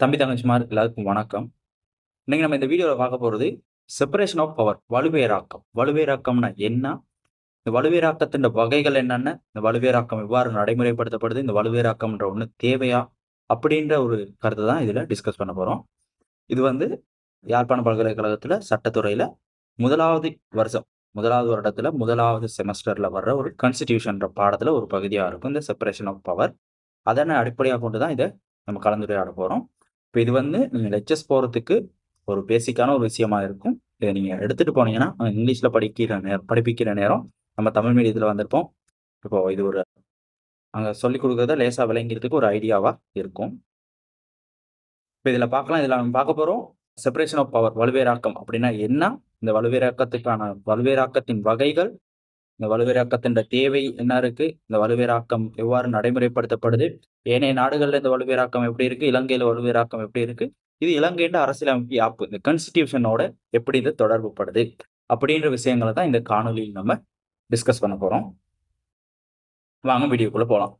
தம்பி தங்கச்சிமார் எல்லாருக்கும் வணக்கம். இன்னைக்கு நம்ம இந்த வீடியோவில் பார்க்க போகிறது செப்பரேஷன் ஆஃப் பவர் வலுவேராக்கம். வலுவேராக்கம்னா என்ன? இந்த வலுவேராக்கத்தின் வகைகள் என்னென்ன? இந்த வலுவேராக்கம் எவ்வாறு நடைமுறைப்படுத்தப்படுது? இந்த வலுவேராக்கம்ன்ற ஒன்று தேவையா? அப்படின்ற ஒரு கருத்தை தான் இதில் டிஸ்கஸ் பண்ண போகிறோம் இது வந்து யாழ்ப்பாண பல்கலைக்கழகத்தில் சட்டத்துறையில் முதலாவது வருஷம் முதலாவது வருடத்தில் முதலாவது செமஸ்டரில் வர்ற ஒரு கான்ஸ்டிடியூஷன்ற பாடத்தில் ஒரு பகுதியாக இருக்கும் இந்த செப்பரேஷன் ஆஃப் பவர் அதனை அடிப்படையாக கொண்டு தான் இதை நம்ம கலந்துரையாட போகிறோம் இப்போ இது வந்து நீங்கள் லெக்சர்ஸ் போகிறதுக்கு ஒரு பேசிக்கான ஒரு விஷயமா இருக்கும். இதை நீங்கள் எடுத்துகிட்டு போனீங்கன்னா இங்கிலீஷில் படிக்கிற நேரம் படிப்பிக்கிற நேரம் நம்ம தமிழ் மீடியத்தில் வந்திருப்போம். இப்போ இது ஒரு அங்கே சொல்லிக் கொடுக்குறத லேசாக விளங்கிறதுக்கு ஒரு ஐடியாவாக இருக்கும். இப்போ இதில் பார்க்கலாம். இதில் நம்ம பார்க்க போகிறோம் செப்பரேஷன் ஆஃப் பவர் வலுவேராக்கம் அப்படின்னா என்ன? இந்த வலுவேராக்கத்துக்கான வலுவேராக்கத்தின் வகைகள் இந்த வலுவேராக்கத்தின் தேவை என்ன இருக்கு? இந்த வலுவேராக்கம் எவ்வாறு நடைமுறைப்படுத்தப்படுது? ஏனைய நாடுகள்ல இந்த வலுவேராக்கம் எப்படி இருக்கு? இலங்கையில வலுவேராக்கம் எப்படி இருக்கு? இது இலங்கையின் அரசியலமைப்பு யாப்பு? இந்த கான்ஸ்டிடியூஷனோட எப்படி இது தொடர்பு படுது? அப்படின்ற விஷயங்களை தான் இந்த காணொலியில் நம்ம டிஸ்கஸ் பண்ண போறோம். வாங்க வீடியோக்குள்ள போகலாம்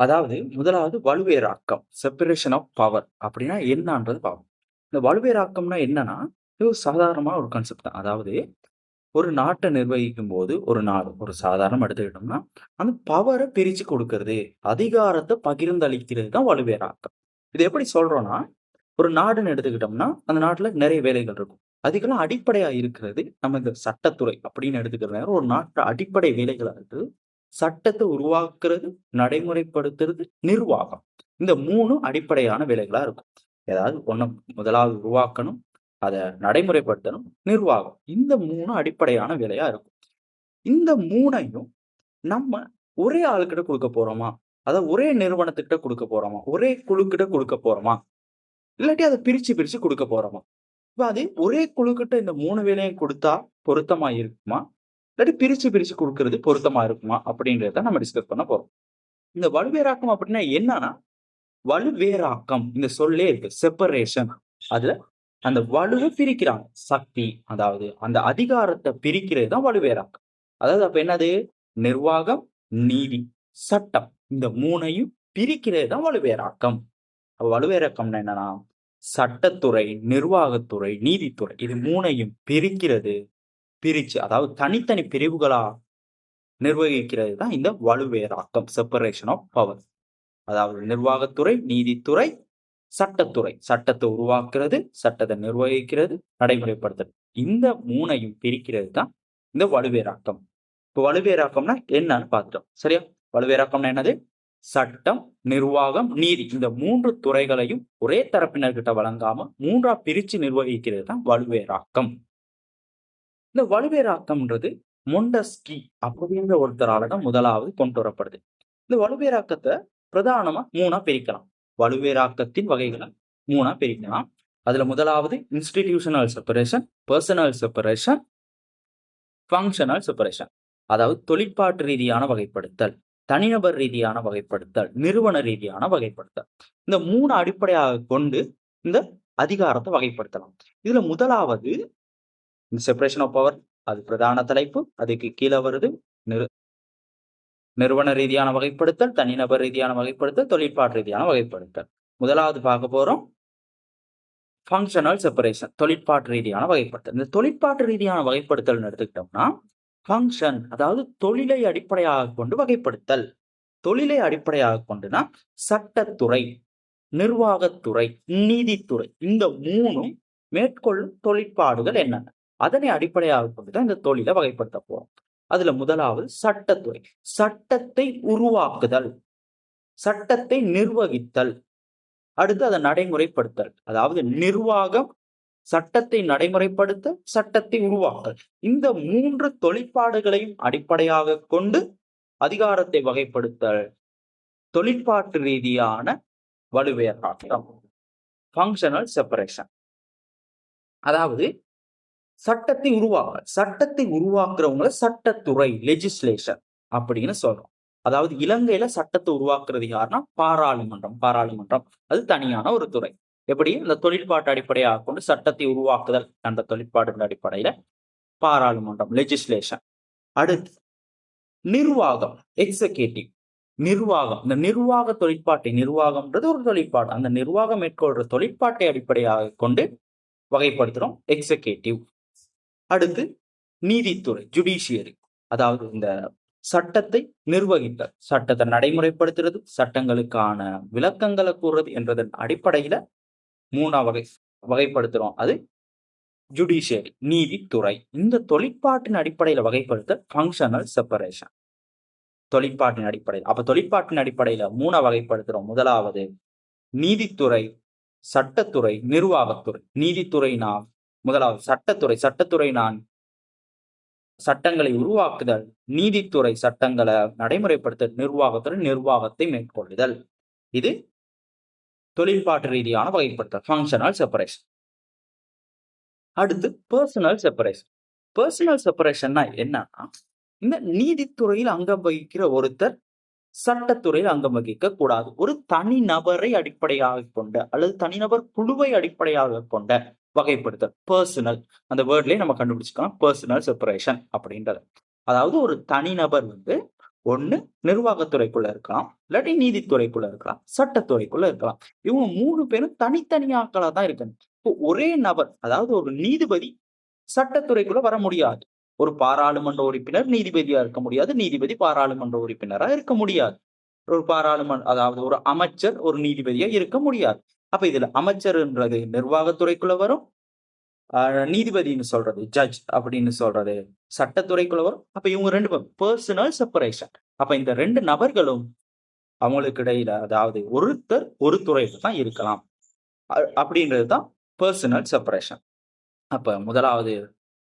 அதாவது முதலாவது வலுவேராக்கம் செப்பரேஷன் ஆஃப் பவர் அப்படின்னா என்னன்றது பார்ப்போம். இந்த வலுவேராக்கம்னா என்னன்னா இது ஒரு சாதாரணமான ஒரு கான்செப்ட் தான். அதாவது ஒரு நாட்டை நிர்வகிக்கும் போது ஒரு நாடு ஒரு சாதாரணம் எடுத்துக்கிட்டோம்னா அந்த பவரை பிரிச்சு கொடுக்கறது அதிகாரத்தை பகிர்ந்தளிக்கிறது தான் வலுவேராக்கம் இது எப்படி சொல்றோம்னா ஒரு நாடுன்னு எடுத்துக்கிட்டோம்னா அந்த நாட்டுல நிறைய வேலைகள் இருக்கும். அதுக்கெல்லாம் அடிப்படையா இருக்கிறது நம்ம இந்த சட்டத்துறை அப்படின்னு எடுத்துக்கிற நேரம் ஒரு நாட்டு அடிப்படை வேலைகளா இருக்குது சட்டத்தை உருவாக்குறது நடைமுறைப்படுத்துறது நிர்வாகம். இந்த மூணும் அடிப்படையான வேலைகளா இருக்கும். ஏதாவது ஒண்ணு முதலாவது உருவாக்கணும் அதை நடைமுறைப்படுத்தணும் நிர்வாகம். இந்த மூணு அடிப்படையான வேலையா இருக்கும். இந்த மூணையும் நம்ம ஒரே ஆளுக்கிட்ட கொடுக்க போறோமா? அதாவது ஒரே நிறுவனத்துக்கிட்ட கொடுக்க போறோமா? ஒரே குழுக்கிட்ட கொடுக்க போறோமா? இல்லாட்டி அதை பிரிச்சு பிரிச்சு கொடுக்க போறோமா? இப்போ அது ஒரே குழுக்கிட்ட இந்த மூணு வேலையும் கொடுத்தா பொருத்தமா இருக்குமா? இல்லாட்டி பிரிச்சு பிரிச்சு கொடுக்கறது பொருத்தமா இருக்குமா? அப்படின்றத நம்ம டிஸ்கஸ் பண்ண போறோம். இந்த வலுவேராக்கம் அப்படின்னா என்னன்னா வலுவேராக்கம் இந்த சொல்லே இருக்கு. செப்பரேஷன் அதுல அந்த வலுவை பிரிக்கிறாங்க. சக்தி அதாவது அந்த அதிகாரத்தை பிரிக்கிறது தான் வலுவேறாங்க அதாவது அப்ப என்னது? நிர்வாகம் நீதி சட்டம். இந்த மூணையும் பிரிக்கிறது தான் வலுவேறாக்கம் வலுவேறக்கம்னா என்னன்னா சட்டத்துறை நிர்வாகத்துறை நீதித்துறை இது மூணையும் பிரிக்கிறது பிரிச்சு அதாவது தனித்தனி பிரிவுகளா நிர்வகிக்கிறது தான் இந்த வலுவேறாக்கம் செப்பரேஷன் ஆஃப் பவர் அதாவது நிர்வாகத்துறை நீதித்துறை சட்டத்துறை சட்டத்தை உருவாக்குறது சட்டத்தை நிர்வகிக்கிறது நடைமுறைப்படுத்துறது. இந்த மூணையும் பிரிக்கிறது தான் இந்த வலுவேராக்கம். இப்போ வலுவேராக்கம்னா என்னன்னு பார்த்துட்டோம். சரியா? வலுவேராக்கம்னா என்னது? சட்டம் நிர்வாகம் நீதி. இந்த மூன்று துறைகளையும் ஒரே தரப்பினர்கிட்ட வழங்காம மூன்றா பிரிச்சு நிர்வகிக்கிறது தான் வலுவேராக்கம். இந்த வலுவேராக்கம்ன்றது மொண்டஸ்கி அப்படின்ற ஒருத்தரால தான் முதலாவது கொண்டு வரப்படுது. இந்த வலுவேராக்கத்தை பிரதானமா மூணா பிரிக்கலாம். வலுவேராக்கத்தின் வகைகளை மூணா பிரிக்கலாம். அதுல முதலாவது institutional separation personal separation functional separation அதாவது தொழிற்பாட்டு ரீதியான வகைப்படுத்தல் தனிநபர் ரீதியான வகைப்படுத்தல் நிறுவன ரீதியான வகைப்படுத்தல். இந்த மூணு அடிப்படையாக கொண்டு இந்த அதிகாரத்தை வகைப்படுத்தலாம். இதுல முதலாவது இந்த செப்பரேஷன் ஆஃப் பவர் அது பிரதான தலைப்பு அதுக்கு கீழே வருது நிறு நிறுவன ரீதியான வகைப்படுத்தல் தனிநபர் ரீதியான வகைப்படுத்தல் தொழிற்பாட்டு ரீதியான வகைப்படுத்தல். முதலாவது பார்க்க போறோம். ஃபங்க்ஷனல் செப்பரேஷன் தொழிற்பாட்டு ரீதியான வகைப்படுத்தல். இந்த தொழிற்பாட்டு ரீதியான வகைப்படுத்தல் எடுத்துக்கிட்டோம்னா ஃபங்க்ஷன் அதாவது தொழிலை அடிப்படையாக கொண்டு வகைப்படுத்தல். தொழிலை அடிப்படையாக கொண்டுனா சட்டத்துறை நிர்வாகத்துறை நீதித்துறை இந்த மூணும் மேற்கொள்ளும் தொழிற்பாடுகள் என்னென்ன அதனை அடிப்படையாக கொண்டுதான் இந்த தொழிலை வகைப்படுத்த போறோம். அதுல முதலாவது சட்டத்துறை. சட்டத்தை உருவாக்குதல். சட்டத்தை நிர்வகித்தல். அடுத்து அதை நடைமுறைப்படுத்தல். அதாவது நிர்வாகம் சட்டத்தை நடைமுறைப்படுத்த சட்டத்தை உருவாக்கல் இந்த மூன்று தொழிற்பாடுகளையும் அடிப்படையாக கொண்டு அதிகாரத்தை வகைப்படுத்தல். தொழிற்பாட்டு ரீதியான வலுவேறாட்டம் ஃபங்க்ஷனல் செப்பரேஷன் அதாவது சட்டத்தை உருவாக்க சட்டத்தை உருவாக்குறவங்கள சட்டத்துறை லெஜிஸ்லேஷன் அப்படின்னு சொல்றோம். அதாவது இலங்கையில சட்டத்தை உருவாக்குறது யாருன்னா பாராளுமன்றம் பாராளுமன்றம். அது தனியான ஒரு துறை. எப்படி? இந்த தொழிற்பாட்டு அடிப்படையாக கொண்டு சட்டத்தை உருவாக்குதல் அந்த தொழிற்பாட்டின் அடிப்படையில பாராளுமன்றம் லெஜிஸ்லேஷன் அடுத்து நிர்வாகம் எக்ஸிகூட்டிவ் நிர்வாகம். இந்த நிர்வாக தொழிற்பாட்டை நிர்வாகம்ன்றது ஒரு தொழிற்பாடு. அந்த நிர்வாகம் மேற்கொள்ற தொழிற்பாட்டை அடிப்படையாக கொண்டு வகைப்படுத்துறோம் எக்ஸிகேட்டிவ் அடுத்து நீதித்துறை ஜுடிஷியரி அதாவது இந்த சட்டத்தை நிர்வகித்தல். சட்டத்தை நடைமுறைப்படுத்துறது சட்டங்களுக்கான விளக்கங்களை கூறுறது என்றதன் அடிப்படையில மூணா வகை வகைப்படுத்துறோம். அது ஜுடிஷியரி நீதித்துறை. இந்த தொழிற்பாட்டின் அடிப்படையில வகைப்படுத்த ஃபங்க்ஷனல் செப்பரேஷன் தொழிற்பாட்டின் அடிப்படையில். அப்ப தொழிற்பாட்டின் அடிப்படையில மூணா வகைப்படுத்துறோம். முதலாவது நீதித்துறை சட்டத்துறை நிர்வாகத்துறை. நீதித்துறை முதலாவது சட்டத்துறை. சட்டத்துறை நான் சட்டங்களை உருவாக்குதல் நீதித்துறை சட்டங்களை நடைமுறைப்படுத்த நிர்வாகத்துறை நிர்வாகத்தை மேற்கொள்ளுதல். இது தொழில்பாட்டு ரீதியான வகைப்படுத்தல் ஃபங்க்ஷனல் செப்பரேஷன் அடுத்து பர்சனல் செப்பரேஷன் பர்சனல் செப்பரேஷன்னா என்னன்னா இந்த நீதித்துறையில் அங்கம் வகிக்கிற ஒருத்தர் சட்டத்துறையில் அங்கம் வகிக்க கூடாது. ஒரு தனி நபரை அடிப்படையாக கொண்ட அல்லது தனிநபர் குழுவை அடிப்படையாக கொண்ட வகைப்படுத்தல். பர்சனல் அந்த வேர்ட்லயே நம்ம கண்டுபிடிச்சிக்கலாம். பர்சனல் செப்பரேஷன் அப்படின்றது. அதாவது ஒரு தனிநபர் வந்து ஒண்ணு நிர்வாகத்துறைக்குள்ள இருக்கலாம். இல்லாட்டி நீதித்துறைக்குள்ள இருக்கலாம். சட்டத்துறைக்குள்ள இருக்கலாம். இவங்க மூணு பேரும் தனித்தனியாக்களா தான் இருக்கணும். இப்போ ஒரே நபர் அதாவது ஒரு நீதிபதி சட்டத்துறைக்குள்ள வர முடியாது. ஒரு பாராளுமன்ற உறுப்பினர் நீதிபதியா இருக்க முடியாது. நீதிபதி பாராளுமன்ற உறுப்பினரா இருக்க முடியாது. ஒரு பாராளுமன்ற அதாவது ஒரு அமைச்சர் ஒரு நீதிபதியா இருக்க முடியாது. அப்ப இதுல அமைச்சர்ன்றது நிர்வாகத்துறைக்குள்ள வரும் நீதிபதினு சொல்றது ஜட்ஜ் அப்படின்னு சொல்றது சட்டத்துறைக்குள்ள வரும். அப்ப இவங்க ரெண்டு பர்சனல் செப்பரேஷன் அப்ப இந்த ரெண்டு நபர்களும் அவங்களுக்கு இடையில அதாவது ஒருத்தர் ஒரு துறையில தான் இருக்கலாம். அ- அப்படின்றது தான் பர்சனல் செப்பரேஷன் அப்ப முதலாவது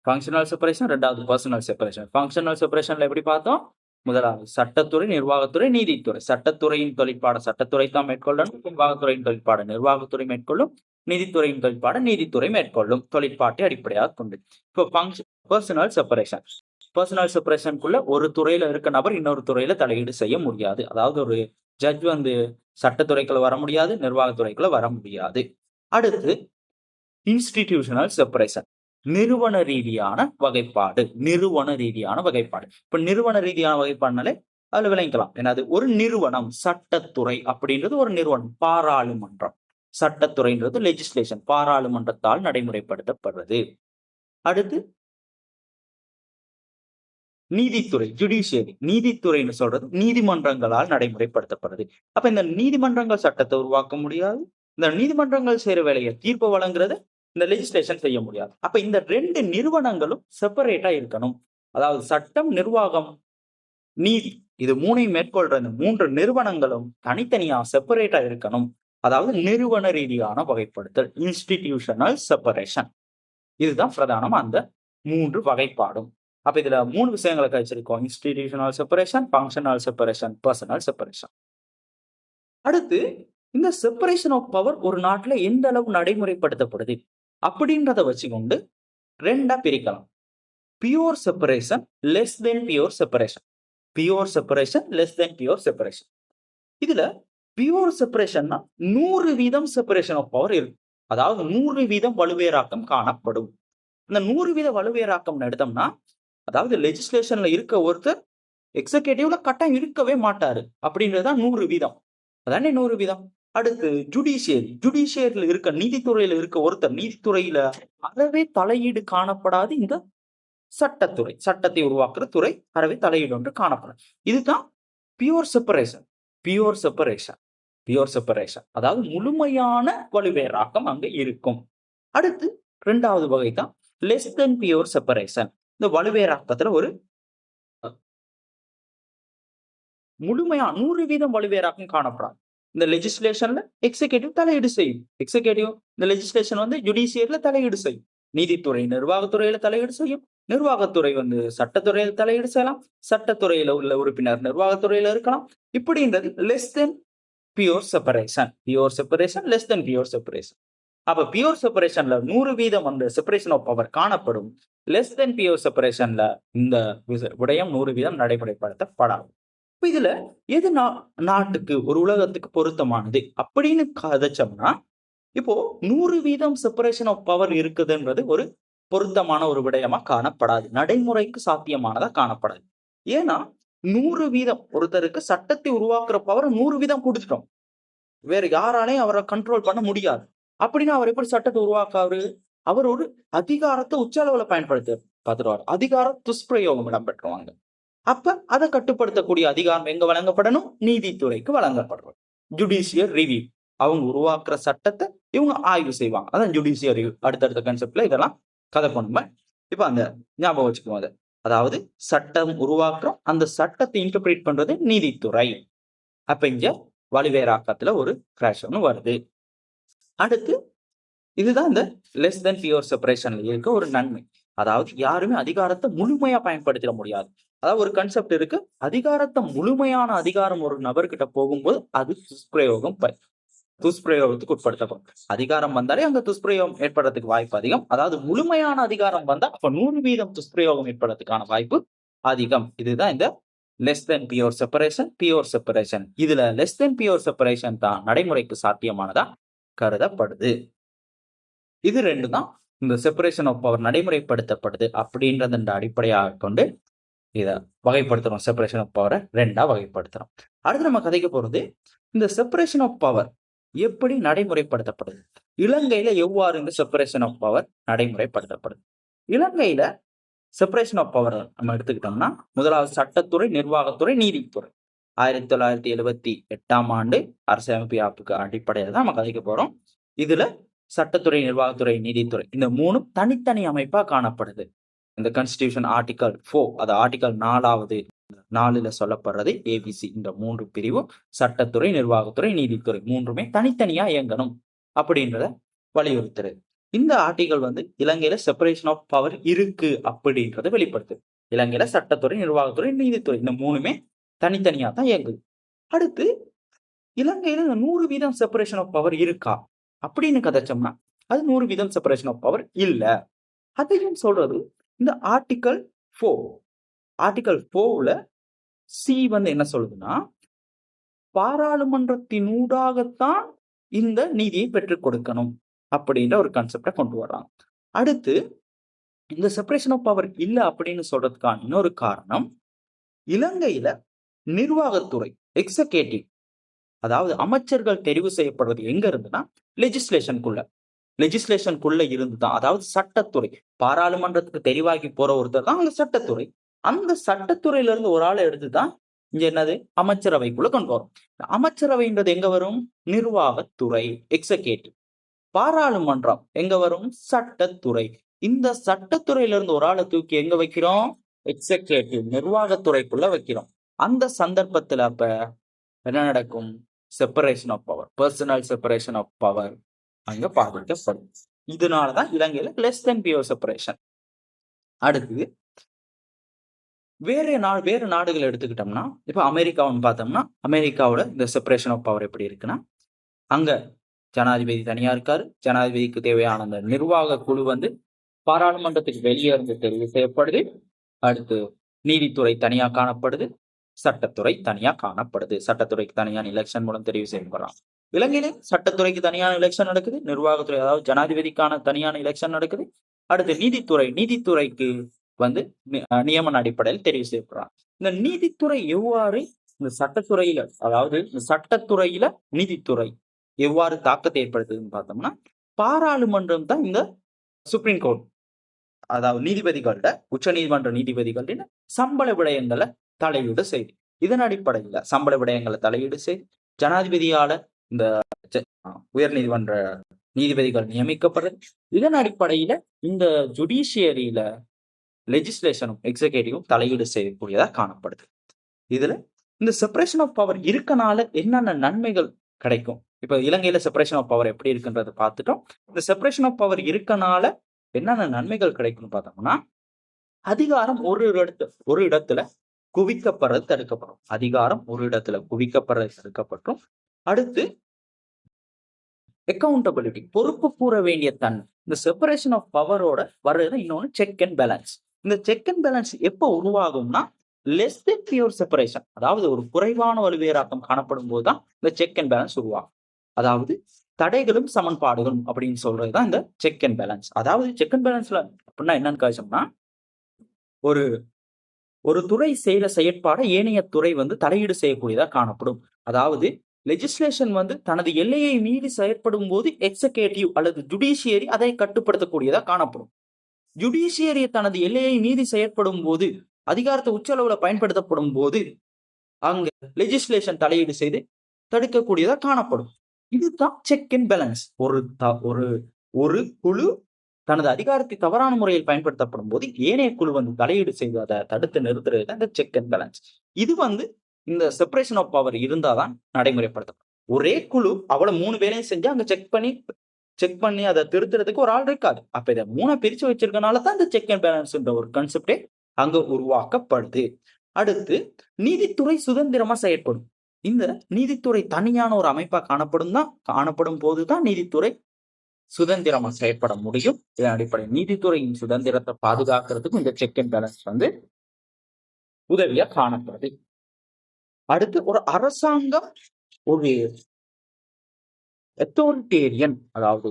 ஃபங்க்ஷனல் செப்பரேஷன் ரெண்டாவது பர்சனல் செப்பரேஷன் ஃபங்க்ஷனல் செப்பரேஷன்ல எப்படி பார்த்தோம்? முதலாவது சட்டத்துறை நிர்வாகத்துறை நீதித்துறை. சட்டத்துறையின் தொழிற்பாட சட்டத்துறை தான் மேற்கொள்ளணும் நிர்வாகத்துறையின் தொழிற்பாட நிர்வாகத்துறை மேற்கொள்ளும் நிதித்துறையின் தொழிற்பாட நீதித்துறை மேற்கொள்ளும். தொழிற்பாட்டை அடிப்படையாக கொண்டு. இப்போ ஃபங்க்ஷன் பர்சனல் செப்பரேஷன் பர்சனல் செப்பரேஷனுக்குள்ள ஒரு துறையில இருக்க நபர் இன்னொரு துறையில தலையீடு செய்ய முடியாது. அதாவது ஒரு ஜட்ஜ் வந்து சட்டத்துறைக்குள்ள வர முடியாது நிர்வாகத்துறைக்குள்ள வர முடியாது. அடுத்து இன்ஸ்டிடியூஷனல் செப்பரேஷன் நிறுவன ரீதியான வகைப்பாடு நிறுவன ரீதியான வகைப்பாடு. இப்ப நிறுவன ரீதியான வகைப்பாடுனாலே அதுல விளங்கிக்கலாம். என்னது ஒரு நிறுவனம் சட்டத்துறை அப்படின்றது ஒரு நிறுவனம் பாராளுமன்றம். சட்டத்துறைன்றது லெஜிஸ்லேஷன் பாராளுமன்றத்தால் நடைமுறைப்படுத்தப்படுறது. அடுத்து நீதித்துறை ஜுடிஷியரி நீதித்துறைன்னு சொல்றது நீதிமன்றங்களால் நடைமுறைப்படுத்தப்படுது. அப்ப இந்த நீதிமன்றங்கள் சட்டத்தை உருவாக்க முடியாது. இந்த நீதிமன்றங்கள் செய்யற வேலையை தீர்ப்பு வழங்குறது இந்த லெஜிஸ்லேஷன் செய்ய முடியாது. அப்ப இந்த ரெண்டு நிறுவனங்களும் செப்பரேட்டா இருக்கணும். அதாவது சட்டம் நிர்வாகம் நீதி இது மூணையும் மேற்கொள்ற இந்த மூன்று நிறுவனங்களும் தனித்தனியா செப்பரேட்டா இருக்கணும். அதாவது நிறுவன ரீதியான வகைப்படுத்தல் இன்ஸ்டிடியூஷனல் செப்பரேஷன் இதுதான் பிரதானம் அந்த மூன்று வகைப்பாடும். அப்ப இதுல மூணு விஷயங்களை கழிச்சிருக்கோம். Institutional separation functional separation personal separation அடுத்து இந்த செப்பரேஷன் ஆஃப் பவர் ஒரு நாட்டில் எந்த அளவு நடைமுறைப்படுத்தப்படுது? அப்படின்றத வச்சுக்கொண்டு ரெண்டா பிரிக்கலாம். Pure separation less than pure separation pure separation less than pure separation இதுல பியூர் செப்பரேஷன்னா நூறு வீதம் செப்பரேஷன் ஆஃப் பவர் இருக்கு. அதாவது நூறு வீதம் வலுவேராக்கம் காணப்படும். இந்த நூறு வீத வலுவேராக்கம்னு எடுத்தோம்னா அதாவது லெஜிஸ்லேஷன்ல இருக்க ஒருத்தர் எக்ஸிகூட்டிவ்ல கட்டம் இருக்கவே மாட்டாரு. அப்படின்றதுதான் நூறு வீதம். அதானே நூறு வீதம்? அடுத்து ஜுடிஷியரி ஜுடிஷியரியில் இருக்க நீதித்துறையில இருக்க ஒருத்தர் நீதித்துறையில அறவே தலையீடு காணப்படாது. இந்த சட்டத்துறை சட்டத்தை உருவாக்குற துறை அறவே தலையீடு ஒன்று காணப்படும். இதுதான் pure separation pure separation pure separation அதாவது முழுமையான வலுவேராக்கம் அங்க இருக்கும். அடுத்து ரெண்டாவது வகை தான் லெஸ் தென் பியூர் செப்பரேஷன் இந்த வலுவேறாக்கத்துல ஒரு முழுமையா நூறு வீதம் வலுவேராக்கம் காணப்படாது. இந்த லெஜிஸ்லேஷன்ல எக்ஸிகூட்டிவ் தலையீடு செய்யும். எக்ஸிகூட்டிவ் இந்த லெஜிஸ்லேஷன் வந்து ஜுடிஷியர்ல தலையீடு செய்யும். நீதித்துறை நிர்வாகத்துறையில தலையீடு செய்யும். நிர்வாகத்துறை வந்து சட்டத்துறையில தலையீடு செய்யலாம். சட்டத்துறையில உள்ள உறுப்பினர் நிர்வாகத்துறையில இருக்கலாம். இப்படின்றது less than pure separation pure separation less than pure separation அப்ப பியூர் செப்பரேஷன்ல நூறு வீதம் அந்த செப்பரேஷன் ஆஃப் பவர் காணப்படும். லெஸ் தென் பியூர் செப்பரேஷன்ல இந்த விச- விடயம் நூறு வீதம் நடைமுறைப்படுத்தப்படாது. இப்ப இதுல எது நா- நாட்டுக்கு ஒரு உலகத்துக்கு பொருத்தமானது அப்படின்னு கதைச்சோம்னா இப்போ நூறு வீதம் செப்பரேஷன் ஆஃப் பவர் இருக்குதுன்றது ஒரு பொருத்தமான ஒரு விடயமா காணப்படாது. நடைமுறைக்கு சாத்தியமானதா காணப்படாது. ஏன்னா நூறு வீதம் ஒருத்தருக்கு சட்டத்தை உருவாக்குற பவர் நூறு வீதம் கொடுத்துட்டோம். வேற யாராலையும் அவரை கண்ட்ரோல் பண்ண முடியாது. அப்படின்னா அவர் எப்படி சட்டத்தை உருவாக்காரு அவர் ஒரு அதிகாரத்தை உச்ச அளவுல பயன்படுத்த பார்த்துருவார் அதிகார துஷ்பிரயோகம் இடம்பெற்றுவாங்க அப்ப அதை கட்டுப்படுத்தக்கூடிய அதிகாரம் எங்க வழங்கப்படணும்? நீதித்துறைக்கு வழங்கப்படணும் ஜுடிஷியல் ரிவ்யூ அவங்க உருவாக்குற சட்டத்தை இவங்க ஆய்வு செய்வாங்க. அதான் ஜுடிஷியல் ரிவ்யூ அடுத்தடுத்த கான்செப்ட்ல இதெல்லாம் கதை பண்ணுமே இப்ப அந்த ஞாபகம் வச்சுக்குவோம் அதை. அதாவது சட்டம் உருவாக்குறோம். அந்த சட்டத்தை இன்டர்பிரேட் பண்றது நீதித்துறை. அப்ப இங்க வலுவேராக்கத்துல ஒரு கிராஷ் ஒன்று வருது. அடுத்து இதுதான் இந்த லெஸ் தென் பியூர் செப்பரேஷன்ல இருக்க ஒரு நன்மை. அதாவது யாருமே அதிகாரத்தை முழுமையா பயன்படுத்திட முடியாது. அதாவது ஒரு கன்செப்ட் இருக்கு. அதிகாரத்தை முழுமையான அதிகாரம் ஒரு நபர்கிட்ட போகும்போது அது துஷ்பிரயோகம் ப- துஷ்பிரயோகத்துக்கு உட்படுத்தப்படும். அதிகாரம் வந்தாலே அங்க துஷ்பிரயோகம் ஏற்படுறதுக்கு வாய்ப்பு அதிகம். அதாவது முழுமையான அதிகாரம் வந்தா அப்ப நூறு வீதம் துஷ்பிரயோகம் ஏற்படுறதுக்கான வாய்ப்பு அதிகம். இதுதான் இந்த less than pure separation pure separation இதுல லெஸ் தென் பியூர் செப்பரேஷன் தான் நடைமுறைக்கு சாத்தியமானதா கருதப்படுது. இது ரெண்டு தான் இந்த செப்பரேஷன் ஆஃப் பவர் நடைமுறைப்படுத்தப்படுது அப்படின்றத அடிப்படையாக கொண்டு இதை வகைப்படுத்துறோம் செப்பரேஷன் ஆஃப் பவரை ரெண்டாக வகைப்படுத்துறோம் அடுத்து நம்ம கதைக்க போறது இந்த செப்பரேஷன் ஆஃப் பவர் எப்படி நடைமுறைப்படுத்தப்படுது? இலங்கையில எவ்வாறு இந்த செப்பரேஷன் ஆஃப் பவர் நடைமுறைப்படுத்தப்படுது? இலங்கையில் செப்பரேஷன் ஆஃப் பவர் நம்ம எடுத்துக்கிட்டோம்னா முதலாவது சட்டத்துறை நிர்வாகத்துறை நீதித்துறை. ஆயிரத்தி தொள்ளாயிரத்தி எழுபத்தி எட்டாம் ஆண்டு அரசியலமைப்பு ஆப்புக்கு அடிப்படையில் தான் நம்ம கதைக்க போறோம். இதுல சட்டத்துறை நிர்வாகத்துறை நீதித்துறை இந்த மூணும் தனித்தனி அமைப்பா காணப்படுது. இந்த கான்ஸ்டியூஷன் ஆர்டிகல் ஃபோர் அது ஆர்டிகல் நாலாவது நாலுல சொல்லப்படுறது ஏபிசி இந்த மூன்று பிரிவும் சட்டத்துறை நிர்வாகத்துறை நீதித்துறை மூன்றுமே தனித்தனியா இயங்கணும் அப்படின்றத வலியுறுத்துறது இந்த ஆர்டிகல் வந்து இலங்கையில செப்பரேஷன் ஆஃப் பவர் இருக்கு அப்படின்றத வெளிப்படுத்துது. இலங்கையில சட்டத்துறை நிர்வாகத்துறை நீதித்துறை இந்த மூணுமே தனித்தனியா தான் இயங்குது. அடுத்து இலங்கையில இந்த நூறு வீதம் செப்பரேஷன் ஆஃப் பவர் இருக்கா அப்படின்னு கதைச்சோம்னா அது நூறு வீதம் செப்பரேஷன் ஆஃப் பவர் இல்ல. அதையும் சொல்றது இந்த ஆர்டிகல் ஃபோர் ஆர்டிக்கல் ஃபோர்ல சி வந்து என்ன சொல்லுதுன்னா பாராளுமன்றத்தினூடாகத்தான் இந்த நீதியை பெற்றுக் கொடுக்கணும் அப்படின்ற ஒரு கான்செப்டை கொண்டு வர்றாங்க அடுத்து இந்த செப்பரேஷன் ஆஃப் பவர் இல்லை அப்படின்னு சொல்றதுக்கான இன்னொரு காரணம் இலங்கையில நிர்வாகத்துறை எக்ஸிகேட்டிவ் அதாவது அமைச்சர்கள் தெரிவு செய்யப்படுறது எங்க இருந்துன்னா லெஜிஸ்லேஷனுக்குள்ள லெஜிஸ்லேஷனுக்குள்ள இருந்து தான் அதாவது சட்டத்துறை. பாராளுமன்றத்துக்கு தெரிவாகி போற ஒருத்தர் தான் அந்த சட்டத்துறை. அந்த சட்டத்துறையில இருந்து ஒரு ஆளை எடுத்து தான் இங்க என்னது? அமைச்சரவைக்குள்ள கொண்டு வரும். அமைச்சரவைன்றது எங்க வரும்? நிர்வாகத்துறை எக்ஸிக்யூட்டிவ் பாராளுமன்றம் எங்க வரும்? சட்டத்துறை. இந்த சட்டத்துறையில இருந்து ஒரு ஆளை தூக்கி எங்க வைக்கிறோம்? எக்ஸிக்யூட்டிவ் நிர்வாகத்துறைக்குள்ள வைக்கிறோம். அந்த சந்தர்ப்பத்துல அப்ப என்ன நடக்கும்? Separation of power personal separation of power அங்க பாதிக்கப்படும் இதனாலதான் இலங்கையில லெஸ் தென் பியூர் செப்பரேஷன் அடுத்து வேற நாடு வேறு நாடுகள் எடுத்துக்கிட்டோம்னா இப்போ அமெரிக்காவுன்னு பார்த்தோம்னா அமெரிக்காவோட இந்த செப்பரேஷன் ஆஃப் பவர் எப்படி இருக்குன்னா அங்க ஜனாதிபதி தனியா இருக்காரு. ஜனாதிபதிக்கு தேவையான அந்த நிர்வாக குழு வந்து பாராளுமன்றத்துக்கு வெளியே இருந்து தெரிவு செய்யப்படுது. அடுத்து நீதித்துறை தனியா காணப்படுது. சட்டத்துறை தனியா காணப்படுது. சட்டத்துறைக்கு தனியான எலெக்ஷன் மூலம் தெரிவு செய்யப்படுறான் இலங்கையில சட்டத்துறைக்கு தனியான எலெக்ஷன் நடக்குது. நிர்வாகத்துறை அதாவது ஜனாதிபதிக்கான தனியான எலெக்ஷன் நடக்குது. அடுத்து நீதித்துறை நீதித்துறைக்கு வந்து நி- அஹ் நியமன அடிப்படையில் தெரிவு செய்யப்படுறாங்க. இந்த நீதித்துறை எவ்வாறு இந்த சட்டத்துறையில அதாவது இந்த சட்டத்துறையில நீதித்துறை எவ்வாறு தாக்கத்தை ஏற்படுத்துதுன்னு பார்த்தோம்னா பாராளுமன்றம் தான் இந்த சுப்ரீம் கோர்ட் அதாவது நீதிபதிகள்ட உச்ச நீதிமன்ற நீதிபதிகளின் சம்பள விடயங்களை தலையீடு செய்து. இதன் அடிப்படையில சம்பள விடயங்களை தலையீடு செய்து ஜனாதிபதியால இந்த உயர் நீதிமன்ற நீதிபதிகள் நியமிக்கப்படுறது இதன் அடிப்படையில இந்த ஜுடிஷியரியில லெஜிஸ்லேஷனும் எக்ஸிகூட்டிவும் தலையீடு செய்யக்கூடியதா காணப்படுது. இதுல இந்த செப்பரேஷன் ஆஃப் பவர் இருக்கனால என்னென்ன நன்மைகள் கிடைக்கும்? இப்ப இலங்கையில செப்பரேஷன் ஆஃப் பவர் எப்படி இருக்குன்றத பார்த்துட்டோம். இந்த செப்பரேஷன் ஆஃப் பவர் இருக்கனால என்னென்ன நன்மைகள் கிடைக்கும்னு பார்த்தோம்னா அதிகாரம் ஒரு இடத்து ஒரு இடத்துல குவிக்கப்படுறது தடுக்கப்படும். அதிகாரம் ஒரு இடத்துல குவிக்கப்படுறது தடுக்கப்பட்டும். அடுத்து அக்கௌண்டபிலிட்டி பொறுப்பு கூற வேண்டிய தன்மை. இந்த செப்பரேஷன் ஆஃப் பவரோட வர்றது இன்னொன்று செக் அண்ட் பேலன்ஸ் இந்த செக் அண்ட் பேலன்ஸ் எப்போ உருவாகும்னா லெஸ் தென் பியூர் செப்பரேஷன் அதாவது ஒரு குறைவான வலுவேராக்கம் காணப்படும் போது தான் இந்த செக் அண்ட் பேலன்ஸ் உருவாகும். அதாவது தடைகளும் சமன்பாடுகளும் அப்படின்னு சொல்றது தான் இந்த செக் அண்ட் பேலன்ஸ் அதாவது செக் அண்ட் பேலன்ஸ்ல அப்படின்னா என்னன்னு காய்ச்சோம்னா ஒரு ஒரு துறை செய்கிற செயற்பாடை ஏனைய துறை வந்து தலையீடு செய்யக்கூடியதாக காணப்படும். அதாவது லெஜிஸ்லேஷன் வந்து தனது எல்லையை மீறி செயற்படும் போது எக்ஸிகேட்டிவ் அல்லது ஜுடிஷியரி அதை கட்டுப்படுத்தக்கூடியதா காணப்படும். ஜுடிஷியரி தனது எல்லையை மீறி செயற்படும் போது அதிகாரத்தை உச்சளவில் பயன்படுத்தப்படும் போது அங்கு லெஜிஸ்லேஷன் தலையீடு செய்து தடுக்கக்கூடியதா காணப்படும். இதுதான் செக் அண்ட் பேலன்ஸ் ஒரு த- ஒரு ஒரு குழு தனது அதிகாரத்தை தவறான முறையில் பயன்படுத்தப்படும் போது ஏனைய குழு வந்து தலையீடு செய்து அதை தடுத்து நிறுத்துறது அந்த இந்த செக் அண்ட் பேலன்ஸ் இது வந்து இந்த செப்பரேஷன் ஆஃப் பவர் இருந்தாதான் நடைமுறைப்படுத்தப்படும். ஒரே குழு அவ்வளோ மூணு வேலையும் செஞ்சு அங்க செக் பண்ணி செக் பண்ணி அதை திருத்துறதுக்கு ஒரு ஆள் இருக்காது. அப்போ இதை மூணை பிரிச்சு வச்சிருக்கனால தான் இந்த செக் அண்ட் பேலன்ஸ்ன்ற ஒரு கான்செப்டே அங்க உருவாக்கப்படுது. அடுத்து நீதித்துறை சுதந்திரமா செயற்படும். இந்த நீதித்துறை தனியான ஒரு அமைப்பா காணப்படும் தான் காணப்படும் போதுதான் நீதித்துறை சுதந்திரமா செயற்பட முடியும். இதன் அடிப்படையில் நீதித்துறையின் சுதந்திரத்தை பாதுகாக்கிறதுக்கும் இந்த செக் அண்ட் பேலன்ஸ் வந்து உதவியா காணப்படுது. அடுத்து ஒரு அரசாங்கம் ஒரு அத்தாரிட்டேரியன் அதாவது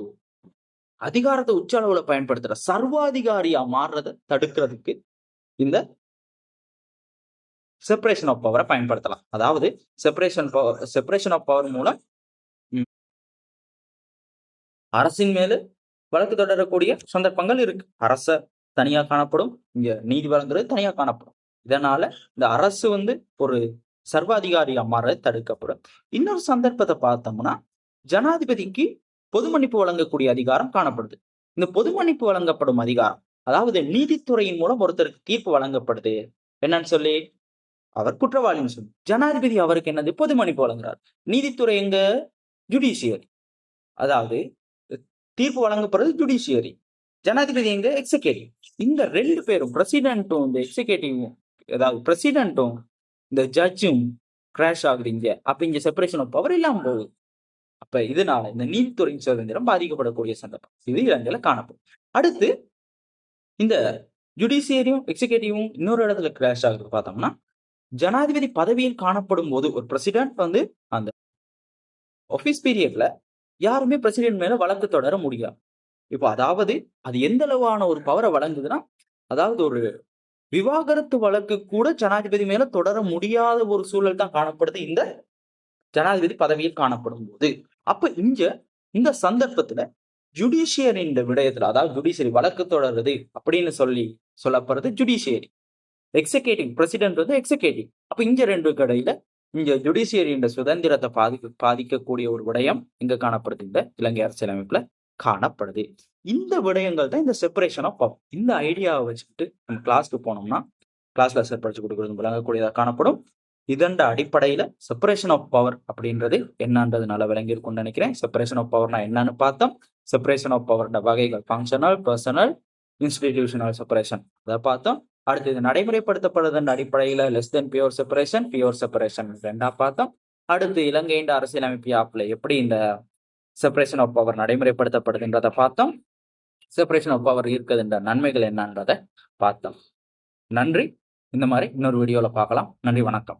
அதிகாரத்தை உச்ச அளவுல பயன்படுத்துற சர்வாதிகாரியா மாறுறதை தடுக்கிறதுக்கு இந்த செப்பரேஷன் ஆஃப் பவரை பயன்படுத்தலாம். அதாவது separation power separation of power மூலம் அரசின் மேல வழக்கு தொடரக்கூடிய சந்தர்ப்பங்கள் இருக்கு. அரச தனியா காணப்படும் இங்க நீதி வழங்குறது தனியா காணப்படும். இதனால இந்த அரசு வந்து ஒரு சர்வாதிகாரி மாற தடுக்கப்படும். இன்னொரு சந்தர்ப்பத்தை பார்த்தோம்னா ஜனாதிபதிக்கு பொது மன்னிப்பு வழங்கக்கூடிய அதிகாரம் காணப்படுது. இந்த பொது மன்னிப்பு வழங்கப்படும் அதிகாரம் அதாவது நீதித்துறையின் மூலம் ஒருத்தருக்கு தீர்ப்பு வழங்கப்படுது. என்னன்னு சொல்லி? அவர் குற்றவாளின்னு சொல்லி. ஜனாதிபதி அவருக்கு என்னது? பொது மன்னிப்பு வழங்குறார். நீதித்துறை எங்க? ஜுடிஷியரி. அதாவது தீர்ப்பு வழங்கப்படுறது ஜுடிஷியரி. ஜனாதிபதி எங்க? எக்ஸிகேட்டிவ். இந்த ரெண்டு பேரும் பிரசிடென்ட்டும் இந்த எக்ஸிகேட்டிவும் அதாவது பிரசிடென்ட்டும் இந்த ஜட்ஜும் கிராஷ் ஆகுது இங்க. அப்ப இங்க செப்பரேஷன் ஆஃப் பவர் இல்லாம போகுது. அப்ப இதனால இந்த நீதித்துறையின் சுதந்திரம் பாதிக்கப்படக்கூடிய சந்தர்ப்பம். இது இலங்கையில காணப்படும். அடுத்து இந்த ஜுடிஷியரியும் எக்ஸிகேட்டிவும் இன்னொரு இடத்துல கிராஷ் ஆகுது பார்த்தோம்னா ஜனாதிபதி பதவியில் காணப்படும் போது ஒரு பிரசிடென்ட் வந்து அந்த ஆபீஸ் பீரியட்ல யாருமே பிரசிடென்ட் மேல வழக்கு தொடர முடியாது. இப்போ அதாவது அது எந்த அளவான ஒரு பவரை வழங்குதுன்னா அதாவது ஒரு விவாகரத்து வழக்கு கூட ஜனாதிபதி மேல தொடர முடியாத ஒரு சூழல் தான் காணப்படுது. இந்த ஜனாதிபதி பதவியில் காணப்படும் போது அப்ப இங்க இந்த சந்தர்ப்பத்துல ஜுடிஷியரின் விடயத்துல அதாவது ஜுடிஷியரி வழக்கு தொடருது அப்படின்னு சொல்லி சொல்லப்படுறது ஜுடிஷியரி எக்ஸிகேட்டிவ் பிரசிடென்ட் வந்து எக்ஸிகேட்டிவ் அப்ப இங்க ரெண்டு கடையில இங்க ஜுடிஷியரின்ற சுதந்திரத்தை பாதிக்க பாதிக்கக்கூடிய ஒரு விடயம் இங்க காணப்படுது. இந்த இலங்கை அரசியலமைப்புல. காணப்படுது. இந்த விடயங்கள் தான் இந்த செப்பரேஷன் ஆஃப் பவர் இந்த ஐடியாவை வச்சுக்கிட்டு நம்ம கிளாஸ்க்கு போனோம்னா கிளாஸ்ல சார் படிச்சு கொடுக்கறது விளங்கக்கூடியதாக காணப்படும். இதண்ட அடிப்படையில செப்பரேஷன் ஆஃப் பவர் அப்படின்றது என்னன்றது நல்லா விளங்கியிருக்கும்னு நினைக்கிறேன். செப்பரேஷன் ஆஃப் பவர்னா என்னன்னு பார்த்தோம். செப்பரேஷன் ஆஃப் பவர்ட வகைகள் ஃபங்க்ஷனல் பர்சனல் இன்ஸ்டிடியூஷனல் செப்பரேஷன் அதை பார்த்தோம். அடுத்து இது நடைமுறைப்படுத்தப்படுறதன் அடிப்படையில less than pure separation pure separation ரெண்டா பார்த்தோம். அடுத்து இலங்கையின் அரசியலமைப்பு ஆப்ல எப்படி இந்த செப்பரேஷன் ஆஃப் பவர் நடைமுறைப்படுத்தப்படுதுன்றதை பார்த்தோம். செப்பரேஷன் ஆஃப் பவர் இருக்குதுன்ற நன்மைகள் என்னன்றதை பார்த்தோம். நன்றி. இந்த மாதிரி இன்னொரு வீடியோவில் பார்க்கலாம். நன்றி வணக்கம்.